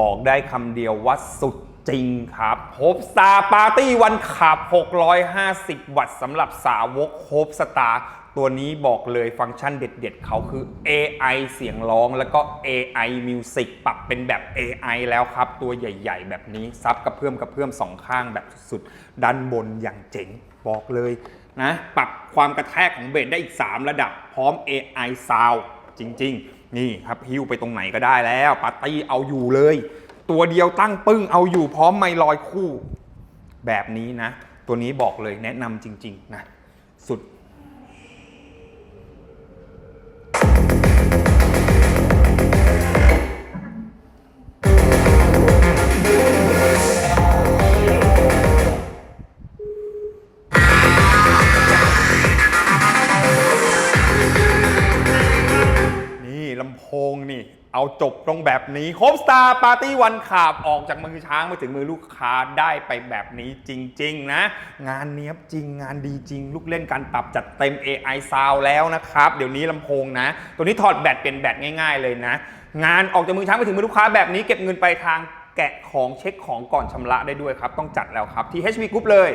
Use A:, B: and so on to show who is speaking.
A: บอกได้คำเดียวว่าสุดจริงครับโฮปสตาร์ปาร์ตี้วันขับ 650 วัตต์สำหรับสาวกโฮปสตาร์ตัวนี้บอกเลยฟังก์ชันเด็ดๆ เขาคือ AI เสียงร้องแล้วก็ AI Music ปรับเป็นแบบ AI แล้วครับ ตัวใหญ่ๆ แบบนี้ ซับกระเพื่อมกระเพื่อมสองข้างแบบสุดๆ ด้านบนอย่างเจ๋งบอกเลยนะ ปรับความกระแทกของเบสได้อีก 3 ระดับพร้อม AI Sound จริง ๆ นี่ครับฮิ้วไปตรงไหนก็ได้แล้วปาร์ตี้เอาอยู่เลย ตัวเดียวตั้งปึ้งเอาอยู่พร้อมไม่ลอยคู่ แบบนี้นะ ตัวนี้บอกเลยแนะนำจริง ๆ นะ สุดำโพงนี่ เอาจบตรงแบบนี้โคบสตาร์ปาร์ตี้วันขาบออกจากมือช้างมาถึงมือลูกค้าได้ไปแบบนี้จริง ๆ นะ งานเนี้ยบจริงงานดีจริง ลูกเล่นการปรับจัดเต็ม AI Sound แล้วนะครับ เดี๋ยวนี้ลำโพงนะ ตัวนี้ถอดแบตเป็นแบตง่าย ๆ เลยนะ งานออกจากมือช้างไปถึงมือลูกค้าแบบนี้เก็บเงินไปทางแกะของเช็คของก่อนชำระได้ด้วยครับ ต้องจัดแล้วครับที่ HP Group เลย